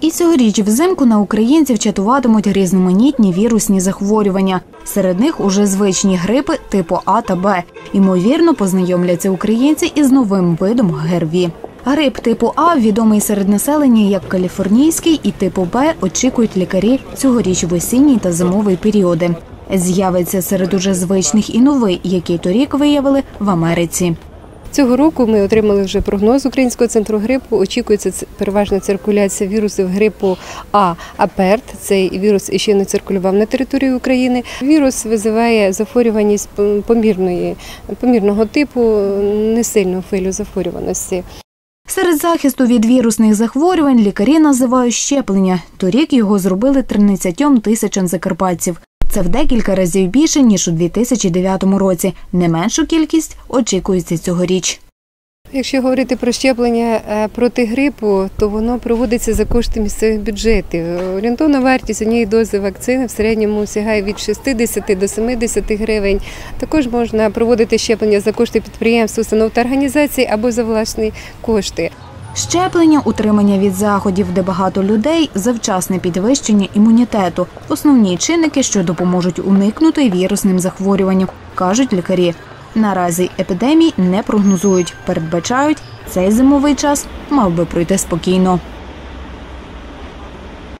І цьогоріч взимку на українців чатуватимуть різноманітні вірусні захворювання. Серед них уже звичні грипи типу А та Б. Ймовірно, познайомляться українці із новим видом ГРВІ. Грип типу А відомий серед населення як каліфорнійський, і типу Б очікують лікарі цьогоріч в осінній та зимовий періоди. З'явиться серед уже звичних і новий, який торік виявили в Америці. Цього року ми отримали вже прогноз Українського центру грипу. Очікується переважна циркуляція вірусів грипу А аперт. Цей вірус ще не циркулював на території України. Вірус визиває захворюваність помірної, помірного типу, не сильну хвилю захворюваності. Серед захисту від вірусних захворювань лікарі називають щеплення. Торік його зробили 13 тисячам закарпатців. Це в декілька разів більше ніж у 2009 році. Не меншу кількість очікується цьогоріч. Якщо говорити про щеплення е, проти грипу, то воно проводиться за кошти місцевих бюджетів. Орієнтовна вартість однієї дози вакцини в середньому сягає від 60 до 70 гривень. Також можна проводити щеплення за кошти підприємств, установ та організацій або за власні кошти. Щеплення, утримання від заходів, де багато людей, завчасне підвищення імунітету основні чинники, що допоможуть уникнути вірусним захворюванням, кажуть лікарі. Наразі епідемій не прогнозують, передбачають, цей зимовий час мав би пройти спокійно.